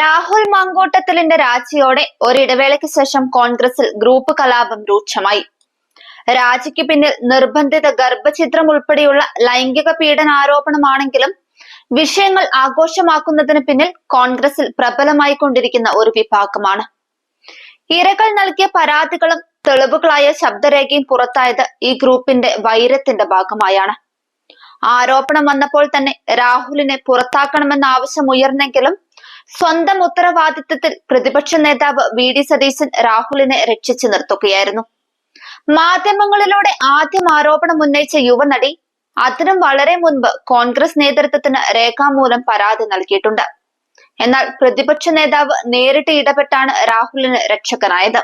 രാഹുൽ മാങ്കോട്ടത്തിലിന്റെ രാജിയോടെ ഒരിടവേളയ്ക്ക് ശേഷം കോൺഗ്രസിൽ ഗ്രൂപ്പ് കലാപം രൂക്ഷമായി. രാജിക്ക് പിന്നിൽ നിർബന്ധിത ഗർഭചിത്രം ഉൾപ്പെടെയുള്ള ലൈംഗിക പീഡനാരോപണമാണെങ്കിലും വിഷയങ്ങൾ ആഘോഷമാക്കുന്നതിന് പിന്നിൽ കോൺഗ്രസിൽ പ്രബലമായി കൊണ്ടിരിക്കുന്ന ഒരു വിഭാഗമാണ്. ഇരകൾ നൽകിയ പരാതികളും തെളിവുകളായ ശബ്ദരേഖയും പുറത്തായത് ഈ ഗ്രൂപ്പിന്റെ വൈരത്തിന്റെ ഭാഗമായാണ്. ആരോപണം വന്നപ്പോൾ തന്നെ രാഹുലിനെ പുറത്താക്കണമെന്ന ആവശ്യം ഉയർന്നെങ്കിലും സ്വന്തം ഉത്തരവാദിത്വത്തിൽ പ്രതിപക്ഷ നേതാവ് വി ഡി സതീശൻ രാഹുലിനെ രക്ഷിച്ചു നിർത്തുകയായിരുന്നു. മാധ്യമങ്ങളിലൂടെ ആദ്യം ആരോപണം ഉന്നയിച്ച യുവനടി അതിനും വളരെ മുൻപ് കോൺഗ്രസ് നേതൃത്വത്തിന് രേഖാമൂലം പരാതി നൽകിയിട്ടുണ്ട്. എന്നാൽ പ്രതിപക്ഷ നേതാവ് നേരിട്ട് ഇടപെട്ടാണ് രാഹുലിന് രക്ഷകനായത്.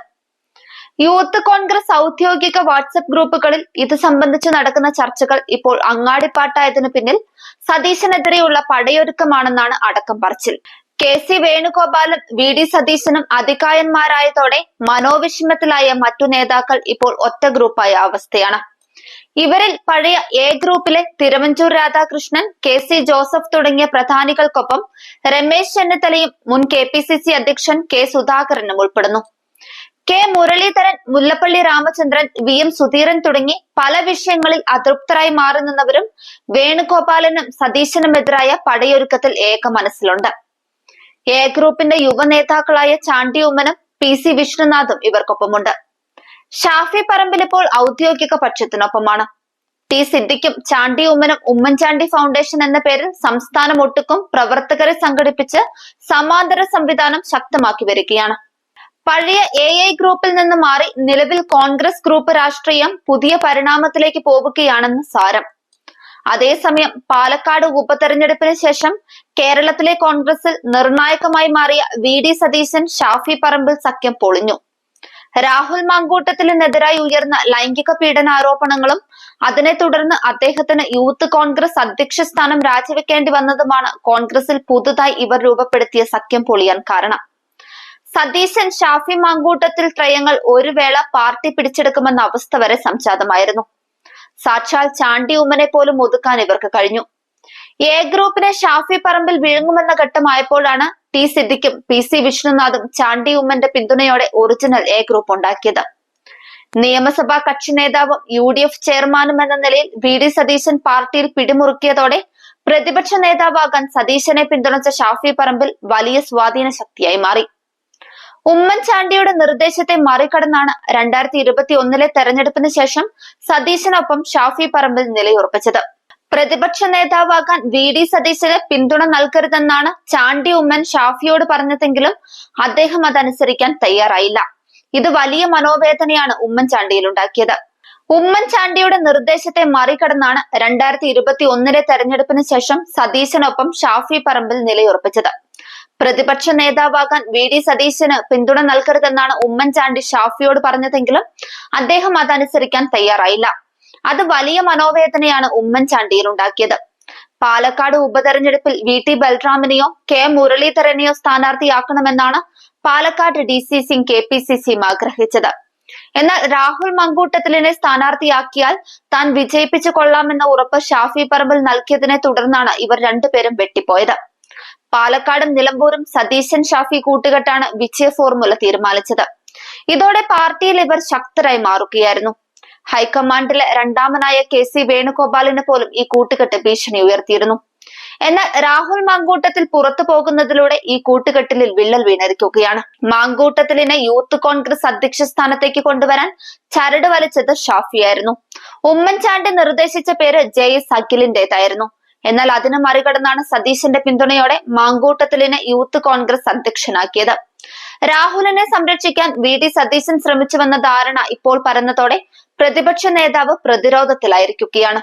യൂത്ത് കോൺഗ്രസ് ഔദ്യോഗിക വാട്സപ്പ് ഗ്രൂപ്പുകളിൽ ഇത് സംബന്ധിച്ച് നടക്കുന്ന ചർച്ചകൾ ഇപ്പോൾ അങ്ങാടിപ്പാട്ടായതിനു പിന്നിൽ സതീശനെതിരെയുള്ള പടയൊരുക്കമാണെന്നാണ് അടക്കം പറച്ചിൽ. കെ സി വേണുഗോപാലും വി ഡി സതീശനും അധികായന്മാരായതോടെ മനോവിഷമത്തിലായ മറ്റു നേതാക്കൾ ഇപ്പോൾ ഒറ്റ ഗ്രൂപ്പായ അവസ്ഥയാണ്. ഇവരിൽ പഴയ എ ഗ്രൂപ്പിലെ Thiruvanchoor Radhakrishnan K C Joseph തുടങ്ങിയ പ്രധാനികൾക്കൊപ്പം രമേശ് ചെന്നിത്തലയും മുൻ കെ പി സി സി അധ്യക്ഷൻ കെ സുധാകരനും ഉൾപ്പെടുന്നു. K Muraleedharan Mullappally Ramachandran V M Sudheeran തുടങ്ങി പല വിഷയങ്ങളിൽ അതൃപ്തരായി മാറി നിന്നവരും വേണുഗോപാലനും സതീശനുമെതിരായ പടയൊരുക്കത്തിൽ ഏക മനസ്സിലുണ്ട്. എ ഗ്രൂപ്പിന്റെ യുവ നേതാക്കളായ ചാണ്ടി ഉമ്മനും പി സി വിഷ്ണുനാഥും ഇവർക്കൊപ്പമുണ്ട്. ഷാഫി പറമ്പിൽ ഇപ്പോൾ ഔദ്യോഗിക പക്ഷത്തിനൊപ്പമാണ്. ടി സിദ്ദിഖും ചാണ്ടി ഉമ്മനും ഉമ്മൻചാണ്ടി ഫൗണ്ടേഷൻ എന്ന പേരിൽ സംസ്ഥാനം ഒട്ടുക്കും പ്രവർത്തകരെ സംഘടിപ്പിച്ച് സമാന്തര സംവിധാനം ശക്തമാക്കി വരികയാണ്. പഴയ എ ഐ ഗ്രൂപ്പിൽ നിന്ന് മാറി നിലവിൽ കോൺഗ്രസ് ഗ്രൂപ്പ് രാഷ്ട്രീയം പുതിയ പരിണാമത്തിലേക്ക് പോവുകയാണെന്ന് സാരം. അതേസമയം പാലക്കാട് ഉപതെരഞ്ഞെടുപ്പിന് ശേഷം കേരളത്തിലെ കോൺഗ്രസിൽ നിർണായകമായി മാറിയ വി ഡി സതീശൻ ഷാഫി പറമ്പിൽ സഖ്യം പൊളിഞ്ഞു. രാഹുൽ മാങ്കൂട്ടത്തിനെതിരായി ഉയർന്ന ലൈംഗിക പീഡന ആരോപണങ്ങളും അതിനെ തുടർന്ന് അദ്ദേഹത്തിന് യൂത്ത് കോൺഗ്രസ് അധ്യക്ഷ സ്ഥാനം രാജിവെക്കേണ്ടി വന്നതുമാണ് കോൺഗ്രസിൽ പുതുതായി ഇവർ രൂപപ്പെടുത്തിയ സഖ്യം പൊളിയാൻ കാരണം. സതീശൻ ഷാഫി മാങ്കൂട്ടത്തിൽ ത്രയങ്ങൾ ഒരു വേള പാർട്ടി പിടിച്ചെടുക്കുമെന്ന അവസ്ഥ വരെ സംജാതമായിരുന്നു. സാക്ഷാൽ ചാണ്ടി ഉമ്മനെ പോലും ഒതുക്കാൻ ഇവർക്ക് കഴിഞ്ഞു. എ ഗ്രൂപ്പിനെ ഷാഫി പറമ്പിൽ വിഴുങ്ങുമെന്ന ഘട്ടമായപ്പോഴാണ് ടി സിദ്ദിഖും പി സി വിഷ്ണുനാഥും ചാണ്ടി ഉമ്മന്റെ പിന്തുണയോടെ ഒറിജിനൽ എ ഗ്രൂപ്പ് ഉണ്ടാക്കിയത്. നിയമസഭാ കക്ഷി നേതാവും യു ഡി എഫ് ചെയർമാനും എന്ന നിലയിൽ വി ഡി സതീശൻ പാർട്ടിയിൽ പിടിമുറുക്കിയതോടെ പ്രതിപക്ഷ നേതാവാകാൻ സതീശനെ പിന്തുണച്ച ഷാഫി പറമ്പിൽ വലിയ സ്വാധീന ശക്തിയായി മാറി. ഉമ്മൻചാണ്ടിയുടെ നിർദ്ദേശത്തെ മറികടന്നാണ് രണ്ടായിരത്തി ഇരുപത്തി ഒന്നിലെ തെരഞ്ഞെടുപ്പിന് ശേഷം സതീശനൊപ്പം ഷാഫി പറമ്പിൽ നിലയുറപ്പിച്ചത്. പ്രതിപക്ഷ നേതാവാകാൻ വി ഡി സതീശന് പിന്തുണ നൽകരുതെന്നാണ് ചാണ്ടി ഉമ്മൻ ഷാഫിയോട് പറഞ്ഞതെങ്കിലും അദ്ദേഹം അതനുസരിക്കാൻ തയ്യാറായില്ല. ഇത് വലിയ മനോവേദനയാണ് ഉമ്മൻചാണ്ടിയിൽ ഉണ്ടാക്കിയത് ഉമ്മൻചാണ്ടിയുടെ നിർദ്ദേശത്തെ മറികടന്നാണ് രണ്ടായിരത്തി ഇരുപത്തി ഒന്നിലെ തെരഞ്ഞെടുപ്പിന് ശേഷം സതീശനൊപ്പം ഷാഫി പറമ്പിൽ നിലയുറപ്പിച്ചത്. പ്രതിപക്ഷ നേതാവാകാൻ വി ഡി സതീശന് പിന്തുണ നൽകരുതെന്നാണ് ഉമ്മൻചാണ്ടി ഷാഫിയോട് പറഞ്ഞതെങ്കിലും അദ്ദേഹം അതനുസരിക്കാൻ തയ്യാറായില്ല. അത് വലിയ മനോവേദനയാണ് ഉമ്മൻചാണ്ടിയിൽ ഉണ്ടാക്കിയത്. പാലക്കാട് ഉപതെരഞ്ഞെടുപ്പിൽ വി ടി ബൽറാമിനെയോ കെ മുരളീധരനെയോ സ്ഥാനാർത്ഥിയാക്കണമെന്നാണ് പാലക്കാട് ഡി സി സിംഗ് കെ പി സി സിയും ആഗ്രഹിച്ചത്. എന്നാൽ രാഹുൽ മങ്കൂട്ടത്തിലിനെ സ്ഥാനാർത്ഥിയാക്കിയാൽ താൻ വിജയിപ്പിച്ചു കൊള്ളാമെന്ന ഉറപ്പ് ഷാഫി പറമ്പിൽ നൽകിയതിനെ തുടർന്നാണ് ഇവർ രണ്ടുപേരും വെട്ടിപ്പോയത്. പാലക്കാടും നിലമ്പൂരും സതീശൻ ഷാഫി കൂട്ടുകെട്ടാണ് വിജയ ഫോർമുല തീരുമാനിച്ചത്. ഇതോടെ പാർട്ടിയിൽ ഇവർ ശക്തരായി മാറുകയായിരുന്നു. ഹൈക്കമാൻഡിലെ രണ്ടാമനായ കെ സി വേണുഗോപാലിന് പോലും ഈ കൂട്ടുകെട്ട് ഭീഷണി ഉയർത്തിയിരുന്നു. എന്നാൽ രാഹുൽ മാങ്കൂട്ടത്തിൽ പുറത്തു പോകുന്നതിലൂടെ ഈ കൂട്ടുകെട്ടിലിൽ വിള്ളൽ വീണിരിക്കുകയാണ്. മാങ്കൂട്ടത്തിലിനെ യൂത്ത് കോൺഗ്രസ് അധ്യക്ഷ സ്ഥാനത്തേക്ക് കൊണ്ടുവരാൻ ചരട് വലിച്ചത് ഷാഫിയായിരുന്നു. ഉമ്മൻചാണ്ടി നിർദ്ദേശിച്ച പേര് ജയസ് അഖിലിന്റേതായിരുന്നു. എന്നാൽ അതിന് മറികടന്നാണ് സതീശന്റെ പിന്തുണയോടെ മാങ്കൂട്ടത്തിലിനെ യൂത്ത് കോൺഗ്രസ് അധ്യക്ഷനാക്കിയത്. രാഹുലിനെ സംരക്ഷിക്കാൻ വി ഡി സതീശൻ ശ്രമിച്ചുവെന്ന ധാരണ ഇപ്പോൾ പരന്നതോടെ പ്രതിപക്ഷ നേതാവ് പ്രതിരോധത്തിലായിരിക്കുകയാണ്.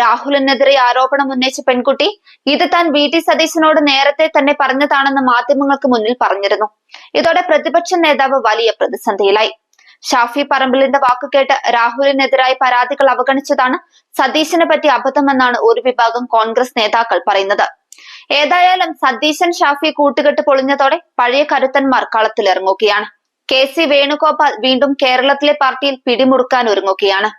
രാഹുലിനെതിരെ ആരോപണം ഉന്നയിച്ച പെൺകുട്ടി ഇത് താൻ വി ടി സതീശനോട് നേരത്തെ തന്നെ പറഞ്ഞതാണെന്ന് മാധ്യമങ്ങൾക്ക് മുന്നിൽ പറഞ്ഞിരുന്നു. ഇതോടെ പ്രതിപക്ഷ നേതാവ് വലിയ പ്രതിസന്ധിയിലായി. ഷാഫി പറമ്പിലിന്റെ വാക്കുകേട്ട് രാഹുലിനെതിരായ പരാതികൾ അവഗണിച്ചതാണ് സതീശനെ പറ്റി അബദ്ധമെന്നാണ് ഒരു വിഭാഗം കോൺഗ്രസ് നേതാക്കൾ പറയുന്നത്. ഏതായാലും സതീശൻ ഷാഫി കൂട്ടുകെട്ട് പൊളിഞ്ഞതോടെ പഴയ കരുത്തന്മാർ കളത്തിലിറങ്ങുകയാണ്. കെ സി വേണുഗോപാൽ വീണ്ടും കേരളത്തിലെ പാർട്ടിയിൽ പിടിമുറുക്കാൻ ഒരുങ്ങുകയാണ്.